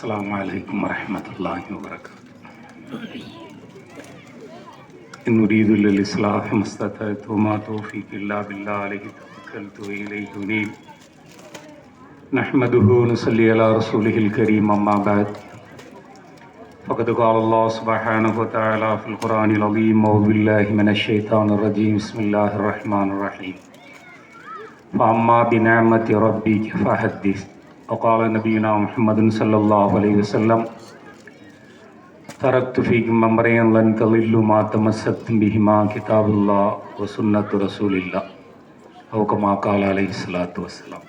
السلام عليكم ورحمة الله وبركاته. إن أريد إلا الإصلاح ما استطعت وما توفيق إلا بالله عليه توكلت وإليه أنيب. نحمده ونصلي على رسوله الكريم أما بعد. فقد قال الله سبحانه وتعالى في القرآن العظيم أعوذ بالله من الشيطان الرجيم. بسم الله الرحمن الرحيم. فأما بنعمة ربك فحدث. وقال نبينا محمد صلى الله عليه وسلم تركت فيكم أمرين لن تضلوا ما تمسكتم بهما كتاب الله وسنة رسول الله أو كما قال عليه الصلاة والسلام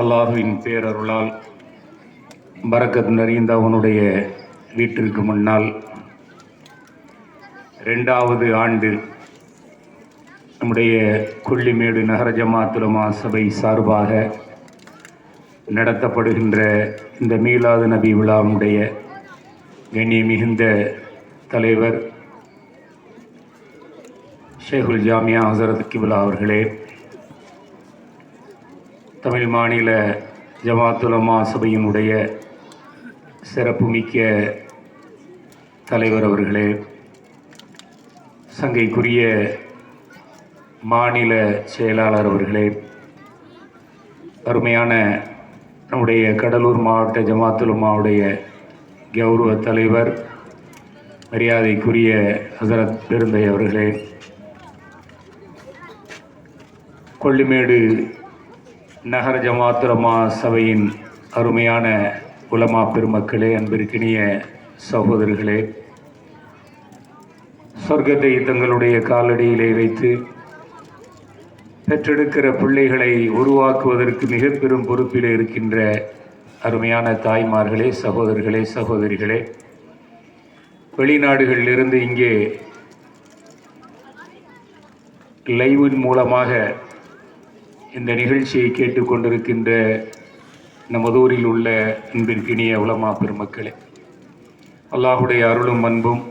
அல்லாஹுவின் பேரருளால் பரக்கத் நிறைந்த அவனுடைய வீட்டிற்கு முன்னால் ரெண்டாவது ஆண்டு நம்முடைய கொல்லிமேடு நகர ஜமாத்துலமா சபை சார்பாக நடத்தப்படுகின்ற இந்த மீலாது நபி விழாவுடைய கண்ணிய மிகுந்த தலைவர் ஷேகுல் ஜாமியா ஹசரத் கிபிலா அவர்களே தமிழ் மாநில ஜமாத்துலமா சபையினுடைய சிறப்புமிக்க தலைவர் அவர்களே சங்கைக்குரிய மாநில செயலாளர் அவர்களே அருமையான நம்முடைய கடலூர் மாவட்ட ஜமாத்துலமாவுடைய கௌரவ தலைவர் மரியாதைக்குரிய ஹசரத் பெருந்தை அவர்களே கொல்லிமேடு நகர ஜமாத்துலமா சபையின் அருமையான உலமா பெருமக்களே அன்பிற்கினிய சகோதரர்களே சொர்க்கத்தை தங்களுடைய காலடியிலே வைத்து பெற்றெடுக்கிற பிள்ளைகளை உருவாக்குவதற்கு மிக பெரும் பொறுப்பில் இருக்கின்ற அருமையான தாய்மார்களே சகோதரர்களே சகோதரிகளே வெளிநாடுகளிலிருந்து இங்கே லைவின் மூலமாக இந்த நிகழ்ச்சியை கேட்டுக்கொண்டிருக்கின்ற நமதூரில் உள்ள அன்பிற்கினிய உலமா பெருமக்களே அல்லாஹுடைய அருளும் அன்பும்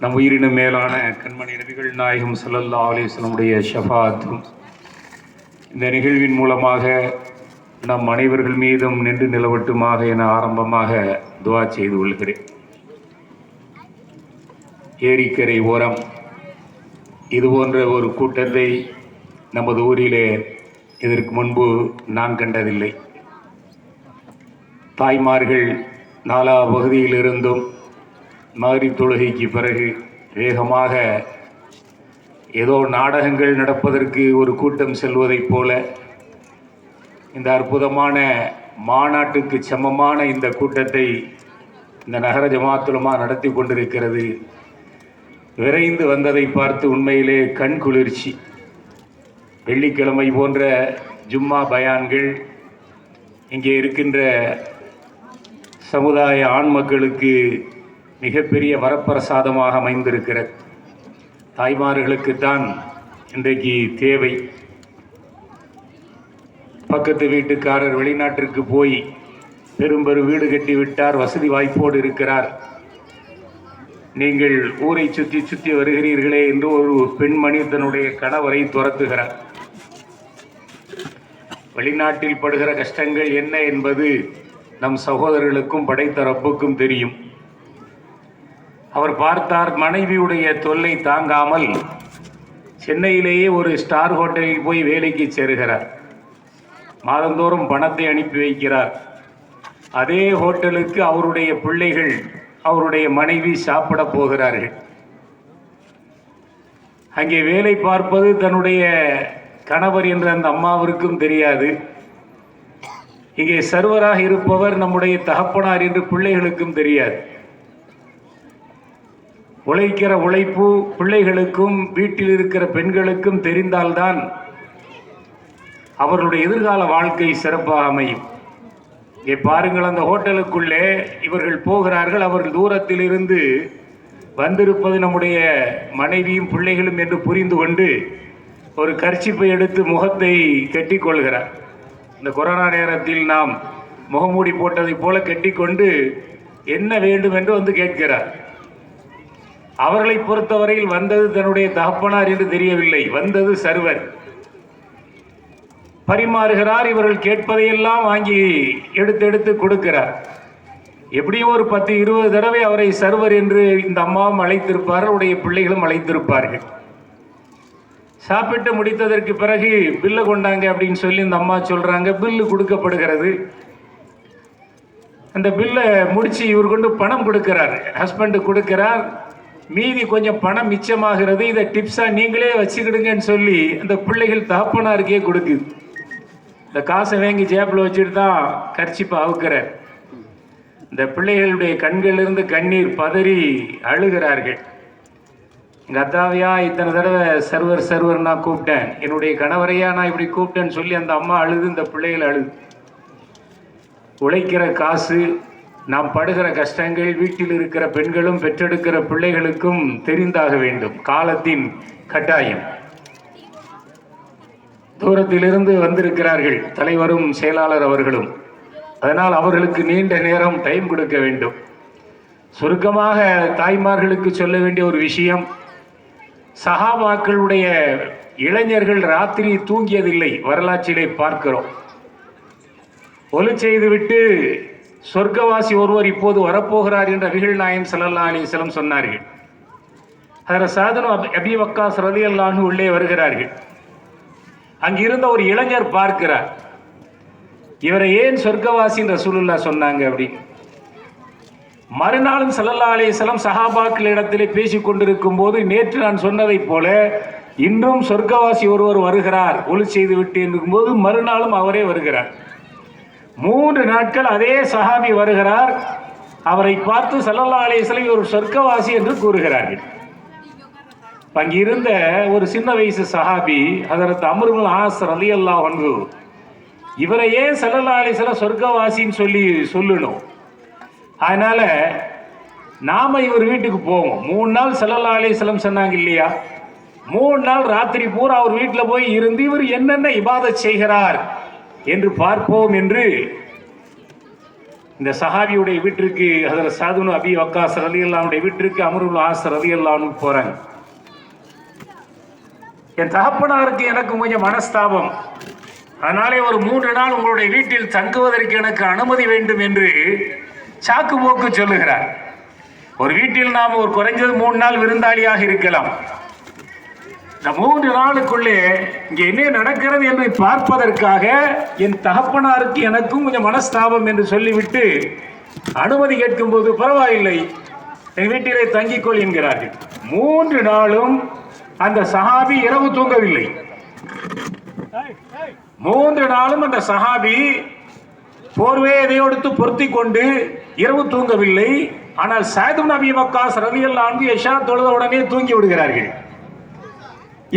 நம் உயிரினும் மேலான கண்மணி நபிகள் நாயகம் சல்லல்லா அலிஸ்லமுடைய ஷஃபாத்தும் இந்த நிகழ்வின் மூலமாக நம் அனைவர்கள் மீதும் நின்று நிலவட்டுமாக என ஆரம்பமாக துவா செய்து கொள்கிறேன். ஏரிக்கரை ஓரம். இது போன்ற ஒரு கூட்டத்தை நமது ஊரிலே இதற்கு முன்பு நான் கண்டதில்லை. தாய்மார்கள் நாலா பகுதியிலிருந்தும் மகரி தொழுகைக்கு பிறகு வேகமாக ஏதோ நாடகங்கள் நடப்பதற்கு ஒரு கூட்டம் செல்வதைப் போல இந்த அற்புதமான மாநாட்டுக்கு சமமான இந்த கூட்டத்தை இந்த நகர ஜமாத்துலமா நடத்தி கொண்டிருக்கிறது. விரைந்து வந்ததை பார்த்து உண்மையிலே கண் குளிர்ச்சி. வெள்ளிக்கிழமை போன்ற ஜும்மா பயான்கள் இங்கே இருக்கின்ற சமுதாய ஆண் மக்களுக்கு மிகப்பெரிய வரப்பிரசாதமாக அமைந்திருக்கிறது தாய்மார்களுக்குத்தான் இன்றைக்கு தேவை. பக்கத்து வீட்டுக்காரர் வெளிநாட்டிற்கு போய் பெரும்பெரு வீடு கட்டி விட்டார் வசதி வாய்ப்போடு இருக்கிறார். நீங்கள் ஊரை சுற்றி சுற்றி வருகிறீர்களே என்று ஒரு பெண்மணி தன்னுடைய கணவரை துரத்துகிறார். வெளிநாட்டில் படுகிற கஷ்டங்கள் என்ன என்பது நம் சகோதரர்களுக்கும் படைத்த ரப்புக்கும் தெரியும். அவர் பார்த்தார் மனைவியுடைய தொல்லை தாங்காமல் சென்னையிலேயே ஒரு ஸ்டார் ஹோட்டலில் போய் வேலைக்கு சேருகிறார். மாதந்தோறும் பணத்தை அனுப்பி வைக்கிறார். அதே ஹோட்டலுக்கு அவருடைய பிள்ளைகள் அவருடைய மனைவி சாப்பிட போகிறார்கள். அங்கே வேலை பார்ப்பது தன்னுடைய கணவர் என்ற அந்த அம்மாவிற்கும் தெரியாது. இங்கே சர்வராக இருப்பவர் நம்முடைய தகப்பனார் என்று பிள்ளைகளுக்கும் தெரியாது. உழைக்கிற உழைப்பு பிள்ளைகளுக்கும் வீட்டில் இருக்கிற பெண்களுக்கும் தெரிந்தால்தான் அவர்களுடைய எதிர்கால வாழ்க்கை சிறப்பாக அமையும். இங்கே பாருங்கள் அந்த ஹோட்டலுக்குள்ளே இவர்கள் போகிறார்கள். அவர்கள் தூரத்தில் இருந்து வந்திருப்பது நம்முடைய மனைவியும் பிள்ளைகளும் என்று புரிந்து கொண்டு ஒரு கர்ச்சிப்பை எடுத்து முகத்தை கட்டிக்கொள்கிறார். இந்த கொரோனா நேரத்தில் நாம் முகமூடி போட்டதைப் போல கட்டிக்கொண்டு என்ன வேண்டும் என்று வந்து கேட்கிறார். அவர்களை பொறுத்தவரையில் வந்தது தன்னுடைய தகப்பனார் என்று தெரியவில்லை. வந்தது சர்வர். பரிமாறுகிறார் இவர்கள் கேட்பதையெல்லாம் வாங்கி எடுத்து எடுத்து கொடுக்கிறார். எப்படியும் ஒரு பத்து இருபது தடவை அவரை சர்வர் என்று இந்த அம்மாவும் அழைத்திருப்பார்கள் உடைய பிள்ளைகளும் அழைத்திருப்பார்கள். சாப்பிட்டு முடித்ததற்கு பிறகு பில்லு கொண்டாங்க அப்படின்னு சொல்லி இந்த அம்மா சொல்கிறாங்க பில்லு கொடுக்கப்படுகிறது. அந்த பில்லை முடித்து இவர் கொண்டு பணம் கொடுக்கிறார். ஹஸ்பண்டு கொடுக்கிறார். மீதி கொஞ்சம் பணம் மிச்சமாகிறது இதை டிப்ஸாக நீங்களே வச்சுக்கிடுங்கன்னு சொல்லி அந்த பிள்ளைகள் தகப்பனாருக்கே கொடுக்குது. இந்த காசை வாங்கி ஜேப்பில் வச்சுட்டு தான் கர்ச்சிப்பை அவுக்கிறார் இந்த பிள்ளைகளுடைய கண்களிலிருந்து கண்ணீர் பதறி அழுகிறார்கள். எங்கள் அத்தாவையா இத்தனை தடவை சர்வர் சர்வர் நான் கூப்பிட்டேன். என்னுடைய கணவரையா நான் இப்படி கூப்பிட்டேன்னு சொல்லி அந்த அம்மா அழுது இந்த பிள்ளைகள் அழுது. உழைக்கிற காசு நாம் படுகிற கஷ்டங்கள் வீட்டில் இருக்கிற பெண்களும் பெற்றெடுக்கிற பிள்ளைகளுக்கும் தெரிந்தாக வேண்டும். காலத்தின் கட்டாயம். தூரத்திலிருந்து வந்திருக்கிறார்கள் தலைவரும் செயலாளர் அவர்களும். அதனால் அவர்களுக்கு நீண்ட நேரம் டைம் கொடுக்க வேண்டும். சுருக்கமாக தாய்மார்களுக்கு சொல்ல வேண்டிய ஒரு விஷயம் சகாபாக்களுடைய இளைஞர்கள் ராத்திரி தூங்கியதில்லை. வரலாற்றிலே பார்க்கிறோம். ஒலி செய்துவிட்டு சொர்க்கவாசி ஒருவர் இப்போது வரப்போகிறார் என்று அபிகள் நாயம் சல்லல்லா அலிஸ்லம் சொன்னார்கள். அதில் சாதனம் அபி அபி வக்காஸ் சரதியல்லான்னு உள்ளே வருகிறார்கள். அங்கிருந்த ஒரு இளைஞர் பார்க்கிறார். இவரை ஏன் சொர்க்கவாசி ரசூலுல்லா சொன்னாங்க அப்படின்னு மறுநாளும் சல்லல்லா அலிஸ்லம் சஹாபாக்கள் இடத்திலே பேசிக் கொண்டிருக்கும் போது நேற்று நான் சொன்னதைப் போல இன்றும் சொர்க்கவாசி ஒருவர் வருகிறார் ஒளி செய்து விட்டு இருக்கும்போது மறுநாளும் அவரே வருகிறார். மூன்று நாட்கள் அதே சஹாபி வருகிறார். அவரை பார்த்து சல்லல்லா அலிஸ்லம் ஒரு சொர்க்கவாசி என்று கூறுகிறார்கள். அங்கிருந்த ஒரு சின்ன வயசு சஹாபி அதற்கு அமருல் ஆசர் அலி அல்லா வந்து இவரையே ஏன் சல்லல்லா சொர்க்கவாசின்னு சொல்லி சொல்லணும். அதனால நாம இவர் வீட்டுக்கு போவோம். மூணு நாள் சல்லல்லா அலிஸ்லம் சொன்னாங்க இல்லையா? மூணு நாள் ராத்திரி பூரா அவர் வீட்டில் போய் இருந்து இவர் என்னென்ன இபாதத் செய்கிறார்? என்று பார்ப்போம் என்று இந்த சஹாபியுடைய வீட்டிற்கு அதில் சாதுனு அபி வக்காஸ் ரலி அல்லாவுடைய வீட்டிற்கு அமருல் ஆஸ் ரலி அல்லான்னு போறாங்க. என் தகப்பனாருக்கு எனக்கு கொஞ்சம் மனஸ்தாபம். அதனாலே ஒரு மூன்று நாள் உங்களுடைய வீட்டில் தங்குவதற்கு எனக்கு அனுமதி வேண்டும் என்று சாக்கு போக்கு சொல்லுகிறார். ஒரு வீட்டில் நாம் ஒரு குறைஞ்சது மூணு நாள் விருந்தாளியாக இருக்கலாம். இந்த மூன்று நாளுக்குள்ளே இங்கே என்ன நடக்கிறது என்று பார்ப்பதற்காக என் தகப்பனாருக்கு எனக்கும் கொஞ்சம் மனஸ்தாபம் என்று சொல்லிவிட்டு அனுமதி கேட்கும்போது பரவாயில்லை. என் வீட்டிலே தங்கிக்கொள் என்கிறார்கள். மூன்று நாளும் அந்த சஹாபி இரவு தூங்கவில்லை. மூன்று நாளும் அந்த சஹாபி போர்வையை எதையொடுத்து பொருத்தி கொண்டு இரவு தூங்கவில்லை. ஆனால் சாயது நபி வக்காஸ் ரவியல் ஆண்டு எஷா தொழுத உடனே தூங்கி விடுகிறார்கள்.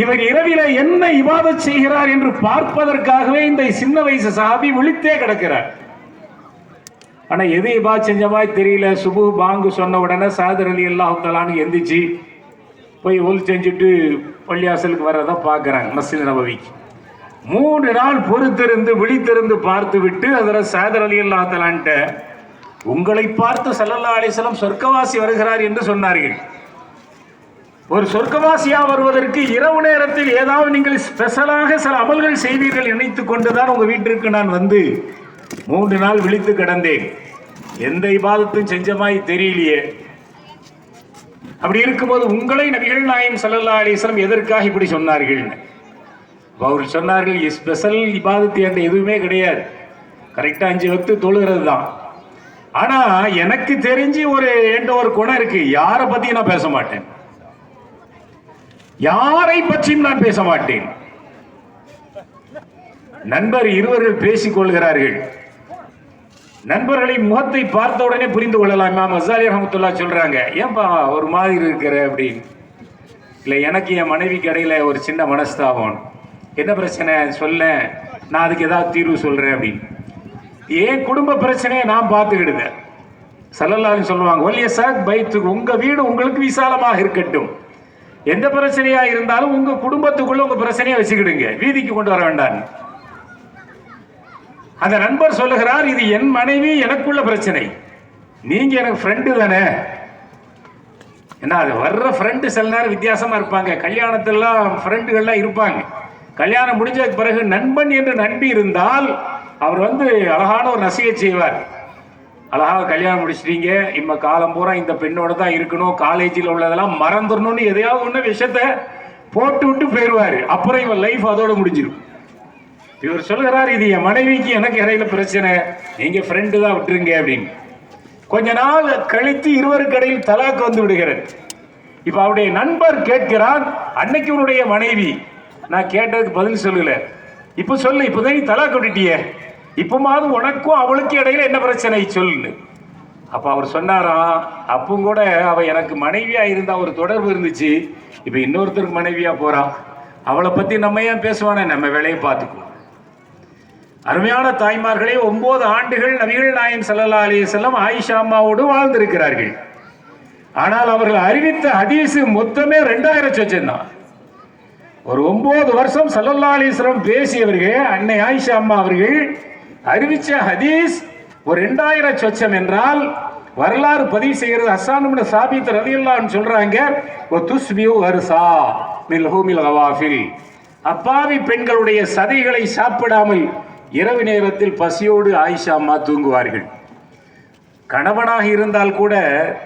இவர் இரவில என்ன இவாத செய்கிறார் என்று பார்ப்பதற்காகவே இந்த சின்ன வயசு சாபி விழித்தே கிடக்கிறார். ஆனா எது இபாத் செஞ்ச மாதிரி தெரியல. சுபு பாங்கு சொன்ன உடனே சாதர் அலி அல்லாஹாலான்னு எந்திரிச்சு போய் ஒல் செஞ்சுட்டு பள்ளியாசலுக்கு வர்றதை பார்க்குறாங்க மஸ்ஜித் நபவிக்கு. மூன்று நாள் பொறுத்திருந்து விழித்திருந்து பார்த்து விட்டு அதில் சாதர் அலி அல்லாஹாலான்ட்ட உங்களை பார்த்து சல்லல்லா அலிஸ்லாம் சொர்க்கவாசி வருகிறார் என்று சொன்னார்கள். ஒரு சொர்க்கவாசியா வருவதற்கு இரவு நேரத்தில் ஏதாவது நீங்கள் ஸ்பெஷலாக சில அமல்கள் செய்வீர்கள் நினைத்து கொண்டுதான் உங்க வீட்டிற்கு நான் வந்து மூன்று நாள் விழித்து கிடந்தேன். எந்த இபாதத்தும் செஞ்சமாய் தெரியலையே. அப்படி இருக்கும்போது உங்களை நபிகள் நாயம் சல்லல்லா அலிஸ்லம் எதற்காக இப்படி சொன்னார்கள்? அவர் சொன்னார்கள் ஸ்பெஷல் இபாதத்து என்ற எதுவுமே கிடையாது. கரெக்டாக அஞ்சு வக்து தொழுகிறது தான் ஆனால் எனக்கு தெரிஞ்சு ஒரு என்கிட்ட ஒரு குணம் இருக்குது யாரை பற்றி நான் பேச மாட்டேன். யாரை பற்றியும் நான் பேச மாட்டேன். நண்பர் இருவர்கள் பேசிக் கொள்கிறார்கள். நண்பர்களின் முகத்தை பார்த்த உடனே புரிந்து கொள்ளலாம். இமாம் அசாலி ரஹமத்துல்லா சொல்றாங்க ஏன்பா ஒரு மாதிரி இருக்கிற அப்படின்னு. இல்லை எனக்கு என் மனைவிக்கு கடையில் ஒரு சின்ன மனஸ்தாபம். என்ன பிரச்சனை? சொல்ல. நான் அதுக்கு ஏதாவது தீர்வு சொல்கிறேன் அப்படின்னு. ஏன்? குடும்ப பிரச்சனையை நான் பார்த்துக்கிடுதேன். சல்லல்லாலும் சொல்லுவாங்க ஒல்லிய சாக் பைத்துக்கு உங்கள் வீடு உங்களுக்கு விசாலமாக இருக்கட்டும். எந்த பிரச்சனையா இருந்தாலும் உங்க குடும்பத்துக்குள்ள உங்க பிரச்சனையை வச்சுக்கிடுங்க. வீதிக்கு கொண்டு வர வேண்டாம். அந்த நண்பர் சொல்லுகிறார் இது என் மனைவி எனக்குள்ள பிரச்சனை. நீங்க எனக்கு ஃப்ரெண்டு தானே? ஏன்னா அது வர்ற ஃப்ரெண்டு சில நேரம் வித்தியாசமா இருப்பாங்க. கல்யாணத்திலாம் ஃப்ரெண்டுகள்லாம் இருப்பாங்க. கல்யாணம் முடிஞ்சதுக்கு பிறகு நண்பன் என்று நண்பி இருந்தால் அவர் வந்து அழகான ஒரு நசிகை செய்வார். அழகாக கல்யாணம் முடிச்சிட்டீங்க. இம்ம காலம் பூரா இந்த பெண்ணோட தான் இருக்கணும். காலேஜில் உள்ளதெல்லாம் மறந்துடணும்னு எதையாவது ஒன்று விஷயத்த போட்டு விட்டு போயிடுவார் அப்புறம் இவன் லைஃப் அதோடு முடிஞ்சிடும் இவர் சொல்கிறார் இது என் மனைவிக்கு எனக்கு இடையில பிரச்சனை. நீங்கள் ஃப்ரெண்டு தான் விட்டுருங்க அப்படின்னு. கொஞ்ச நாள் கழித்து இருவருக்கு இடையில் தலாக்கு வந்து விடுகிறது. இப்போ அவருடைய நண்பர் கேட்கிறான் அன்னைக்கு உன்னுடைய மனைவி. நான் கேட்டதுக்கு பதில் சொல்லல. இப்போ சொல்லு இப்போதான் நீ தலாக்கு விட்டுட்டியே. இப்பமாவது உனக்கும் அவளுக்கும் இடையில என்ன பிரச்சனை? சொல்லு. அப்ப அவர் சொன்னாராம் அப்பவும் கூட அவ எனக்கு மனைவியா இருந்தால் ஒரு தொடர்பு இருந்துச்சு. இப்ப இன்னொருத்தருக்கு மனைவியா போறான் அவளை பத்தி நம்ம ஏன் பேசுவானே? நம்ம வேலையை பார்த்துக்குவோம். அருமையான தாய்மார்களே ஒன்பது ஆண்டுகள் நபிகள் நாயன் சல்லா அலி செல்லம் ஆயிஷா அம்மாவோடு வாழ்ந்திருக்கிறார்கள். ஆனால் அவர்கள் அறிவித்த ஹதீஸ் மொத்தமே ரெண்டாயிரம் வச்சிருந்தான் ஒரு ஒன்பது வருஷம் சல்லல்லா அலைஹி பேசியவர்கள் அன்னை ஆயிஷா அம்மா அவர்கள் அறிவிச்ச ஹதீஸ் ஒரு ரெண்டாயிரம் சொச்சம் என்றால் வரலாறு பதிவு செய்கிறது அசான் சாபித் ரலியல்லான்னு சொல்றாங்க ஒரு துஸ்பியு வருசா மில் ஹூமில் ஹவாஃபில். அப்பாவி பெண்களுடைய சதைகளை சாப்பிடாமல் இரவு நேரத்தில் பசியோடு ஆயிஷா அம்மா தூங்குவார்கள். கணவனாக இருந்தால் கூட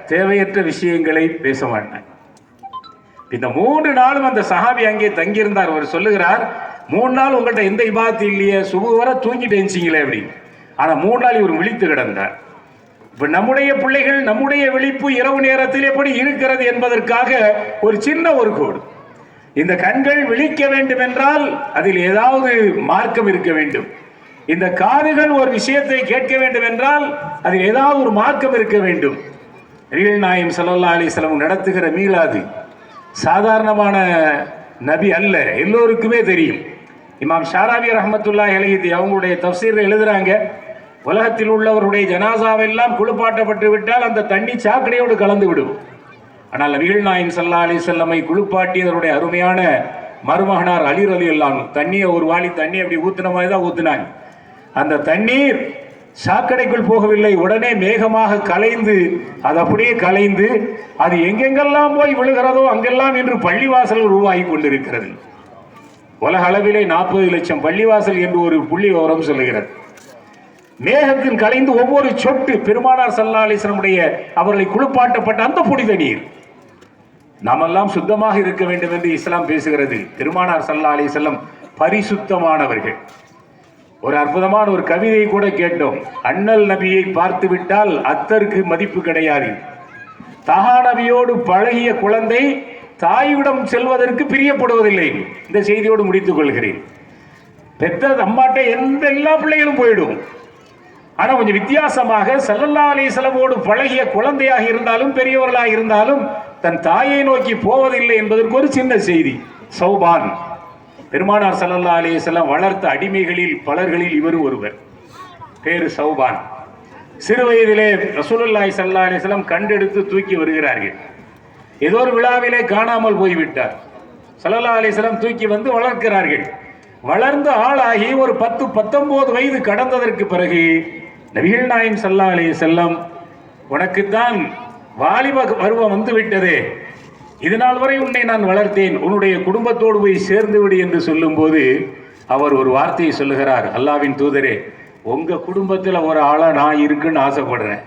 தேவையற்ற விஷயங்களை பேச மாட்டேன். இந்த மூன்று நாளும் அந்த சஹாபி அங்கே தங்கியிருந்தார். அவர் சொல்லுகிறார் மூணு நாள் உங்கள்கிட்ட எந்த இபாத்து இல்லையே சுபு வர தூங்கிட்டு எழுச்சிங்களே அப்படின்னு ஆனால் மூணு நாள் இவர் விழித்து கிடந்தார். இப்போ நம்முடைய பிள்ளைகள் நம்முடைய விழிப்பு இரவு நேரத்தில் எப்படி இருக்கிறது என்பதற்காக ஒரு சின்ன ஒரு கோடு. இந்த கண்கள் விழிக்க வேண்டும் என்றால் அதில் ஏதாவது மார்க்கம் இருக்க வேண்டும். இந்த காதுகள் ஒரு விஷயத்தை கேட்க வேண்டும் என்றால் அதில் ஏதாவது ஒரு மார்க்கம் இருக்க வேண்டும். ரீல் நாயம் சல்லா அலைஹி நடத்துகிற மீளாது சாதாரணமான நபி அல்ல எல்லோருக்குமே தெரியும். இமாம் ஷாராபி ரஹமத்துல்லா எழுதி அவங்களுடைய தப்சீரில் எழுதுறாங்க உலகத்தில் உள்ளவருடைய ஜனாசாவெல்லாம் குளிப்பாட்டப்பட்டு விட்டால் அந்த தண்ணி சாக்கடையோடு கலந்து விடும். ஆனால் நபிகள் நாயம் ஸல்லல்லாஹு அலைஹி வஸல்லமை குளிப்பாட்டியதனுடைய அருமையான மருமகனார் அலி அல்லாம் தண்ணியை ஒரு வாளி தண்ணி அப்படி ஊத்துன மாதிரி தான் ஊத்துனாங்க. அந்த தண்ணீர் சாக்கடைக்குள் போகவில்லை உடனே மேகமாக கலைந்து அது அப்படியே கலைந்து அது எங்கெங்கெல்லாம் போய் விழுகிறதோ அங்கெல்லாம் இன்று பள்ளிவாசல் உருவாகி கொண்டிருக்கிறது. உலக அளவிலே நாற்பது லட்சம் பள்ளிவாசல் என்று ஒரு புள்ளி விவரம் சொல்லுகிறது. மேகத்தில் கலைந்து ஒவ்வொரு சொட்டு பெருமானார் சல்லா அலிஸ்லமுடைய அவர்களை குளிப்பாட்டப்பட்ட அந்த புனித நீர். நாமெல்லாம் சுத்தமாக இருக்க வேண்டும் என்று இஸ்லாம் பேசுகிறது. பெருமானார் சல்லா அலிசல்லம் பரிசுத்தமானவர்கள். ஒரு அற்புதமான ஒரு கவிதை கூட கேட்டோம். அண்ணல் நபியை பார்த்து விட்டால் அத்தருக்கு மதிப்பு கிடையாது. தகா நபியோடு பழகிய குழந்தை தாயிடம் செல்வதற்கு பிரியப்படுவதில்லை. இந்த செய்தியோடு முடித்துக் கொள்கிறேன். பெற்ற அம்மாட்ட எந்த எல்லா பிள்ளைகளும் போயிடும். ஆனால் கொஞ்சம் வித்தியாசமாக சல்லல்லா செலவோடு பழகிய குழந்தையாக இருந்தாலும் பெரியவர்களாக இருந்தாலும் தன் தாயை நோக்கி போவதில்லை என்பதற்கு ஒரு சின்ன செய்தி. சௌபான். பெருமானார் சல்லல்லா அலிஸ்லாம் வளர்த்த அடிமைகளில் பலர்களில் இவர் ஒருவர். பேரு சௌபான். சிறு வயதிலே ரசூலுல்லாய் சல்லா அலிஸ்லாம் கண்டெடுத்து தூக்கி வருகிறார்கள். ஏதோ ஒரு விழாவிலே காணாமல் போய்விட்டார். சல்லல்லா அலிஸ்லாம் தூக்கி வந்து வளர்க்கிறார்கள். வளர்ந்து ஆளாகி ஒரு பத்து பத்தொன்பது வயது கடந்ததற்கு பிறகு நபிகள் நாயம் சல்லா அலி செல்லம் உனக்குத்தான் வாலிப பருவம் வந்து விட்டதே இது நாள் வரை உன்னை நான் வளர்த்தேன். உன்னுடைய குடும்பத்தோடு போய் சேர்ந்து விடு என்று சொல்லும்போது அவர் ஒரு வார்த்தையை சொல்லுகிறார். அல்லாவின் தூதரே உங்கள் குடும்பத்தில் ஒரு ஆளாக நான் இருக்குன்னு ஆசைப்படுறேன்.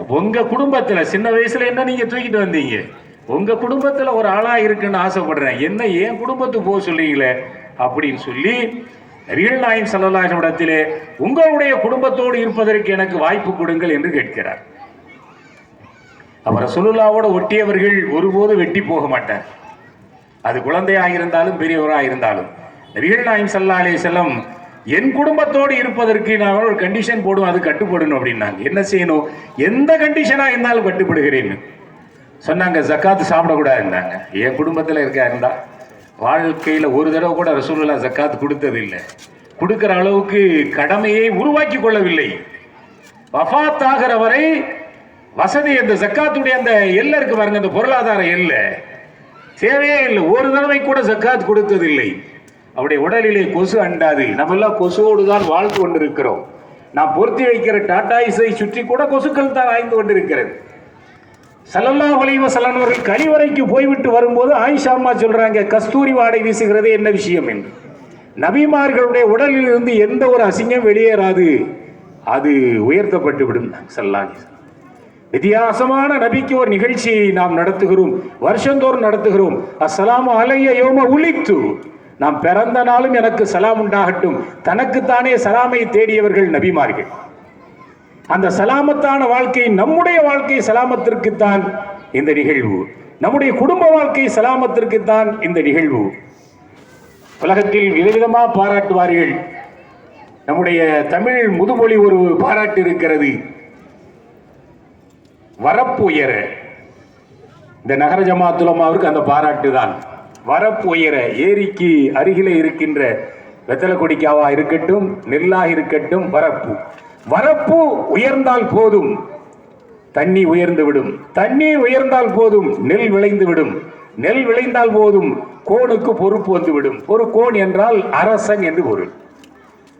உங்க குடும்பத்துல சின்ன வயசுல என்ன நீங்க தூக்கிட்டு வந்தீங்க? உங்க குடும்பத்துல ஒரு ஆளா இருக்குன்னு ஆசைப்படுறேன். என்ன ஏன் குடும்பத்துக்கு போக சொல்றீங்களே? அப்படின்னு சொல்லி ரியல் நாயின் சல்லல்லாஹு இடத்திலே உங்களுடைய குடும்பத்தோடு இருப்பதற்கு எனக்கு வாய்ப்பு கொடுங்கள் என்று கேட்கிறார். அவர் சுலுல்லாவோட ஒட்டியவர்கள் ஒருபோது வெட்டி போக மாட்டார். அது குழந்தையாக இருந்தாலும் பெரியவராக இருந்தாலும். ரியல் நாயம் சல்லா அலே செல்லம் என் குடும்பத்தோடு இருப்பதற்கு நான் ஒரு கண்டிஷன் போடும் அது கட்டுப்படணும் அப்படின்னாங்க. என்ன செய்யணும்? எந்த கண்டிஷனாக இருந்தாலும் கட்டுப்படுகிறேன். சொன்னாங்க ஜக்காத்து சாப்பிடக்கூடாதுன்னாங்க. என் குடும்பத்தில் இருக்கா இருந்தா வாழ்க்கையில் ஒரு தடவை கூட ரசூல்லா ஜக்காத்து கொடுத்தது இல்லை அளவுக்கு கடமையை உருவாக்கி கொள்ளவில்லை. வஃபாத் ஆகிற வரை வசதி அந்த ஜக்காத்துடைய அந்த எல்லை இருக்கு பாருங்க அந்த பொருளாதார எல்லை. தேவையே இல்லை. ஒரு தடவை கூட ஜக்காத் கொடுத்ததில்லை. அவருடைய உடலிலே கொசு அண்டாது. நம்ம எல்லாம் கொசுவோடு தான் வாழ்ந்து கொண்டிருக்கிறோம். நாம் பொருத்தி வைக்கிற டாடாய்ஸை சுற்றி கூட கொசுக்கள் தான் ஆய்ந்து கொண்டிருக்கிறது. சலல்லா அலைஹி சலனவர்கள் கழிவறைக்கு போய்விட்டு வரும்போது ஆயிஷா அம்மா சொல்றாங்க கஸ்தூரி வாடை வீசுகிறது என்ன விஷயம்? என்று. நபிமார்களுடைய உடலில் இருந்து எந்த ஒரு அசிங்கம் வெளியேறாது. அது உயர்த்தப்பட்டு விடும் சல்லாஹி வித்தியாசமான நபிக்கு ஒரு நிகழ்ச்சியை நாம் நடத்துகிறோம் வருஷந்தோறும் நடத்துகிறோம். அஸ்ஸலாமு அலைய யோம உலித்து. நாம் பிறந்த நாளும் எனக்கு சலாம் உண்டாகட்டும். தனக்குத்தானே சலாமை தேடியவர்கள் நபிமார்கள். அந்த சலாமத்தான வாழ்க்கை நம்முடைய வாழ்க்கை சலாமத்திற்குத்தான் இந்த நிகழ்வு. நம்முடைய குடும்ப வாழ்க்கை சலாமத்திற்குத்தான் இந்த நிகழ்வு. உலகத்தில் விதவிதமாக பாராட்டுவார்கள். நம்முடைய தமிழ் முதுமொழி ஒரு பாராட்டு இருக்கிறது. வரப்பு உயர. இந்த நகர ஜமாத்துலமாவிற்கு அந்த பாராட்டு தான். வரப்பு உயர ஏரிக்கு அருகிலே இருக்கின்ற வெத்தலக்குடிக்காவா இருக்கட்டும் நெல்லாக இருக்கட்டும் வரப்பு. வரப்பு உயர்ந்தால் போதும் தண்ணி உயர்ந்து விடும். தண்ணீர் உயர்ந்தால் போதும் நெல் விளைந்து விடும். நெல் விளைந்தால் போதும் கோனுக்கு பொறுப்பு வந்துவிடும் ஒரு கோன் என்றால் அரசன் என்று பொருள்.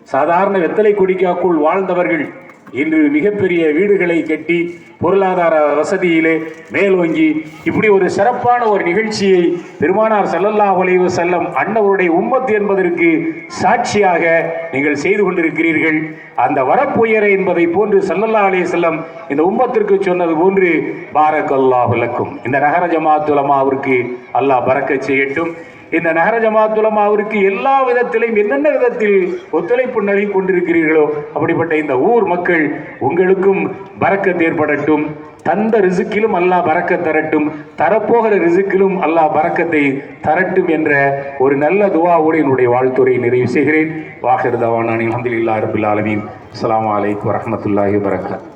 சாதாரண வெத்தலை குடிக்காக்குள் வாழ்ந்தவர்கள் இன்று மிகப்பெரிய வீடுகளை கட்டி பொருளாதார வசதியிலே மேலோங்கி இப்படி ஒரு சிறப்பான ஒரு நிகழ்ச்சியை பெருமானார் செல்லல்லா அலைஹி செல்லம் அன்னவருடைய உம்மத் என்பதற்கு சாட்சியாக நீங்கள் செய்து கொண்டிருக்கிறீர்கள். அந்த வரப்புயரை என்பதை போன்று செல்லல்லா அலைய செல்லம் இந்த உம்மத்திற்கு சொன்னது போன்று பாரக்கல்லாஹு விளக்கும் இந்த நகர ஜமாத்துலமாவிற்கு அல்லாஹ் பறக்க செய்யட்டும். இந்த நகர ஜமாத்துலம் அவருக்கு எல்லா விதத்திலையும் என்னென்ன விதத்தில் ஒத்துழைப்பு நல்கி கொண்டிருக்கிறீர்களோ அப்படிப்பட்ட இந்த ஊர் மக்கள் உங்களுக்கும் பறக்கத் ஏற்படட்டும். தந்த ரிசுக்கிலும் அல்லாஹ் பறக்க தரட்டும். தரப்போகிற ரிசுக்கிலும் அல்லாஹ் பறக்கத்தை தரட்டும் என்ற ஒரு நல்ல துவாவோடு என்னுடைய வாழ்த்துறையை நிறைவு செய்கிறேன். வாகர் தவானானி அஹமதுல்லா ரபுல் ஆலமீன். அஸ்ஸலாமு அலைக்கும் வரஹ்மத்துல்லாஹி வரகாத்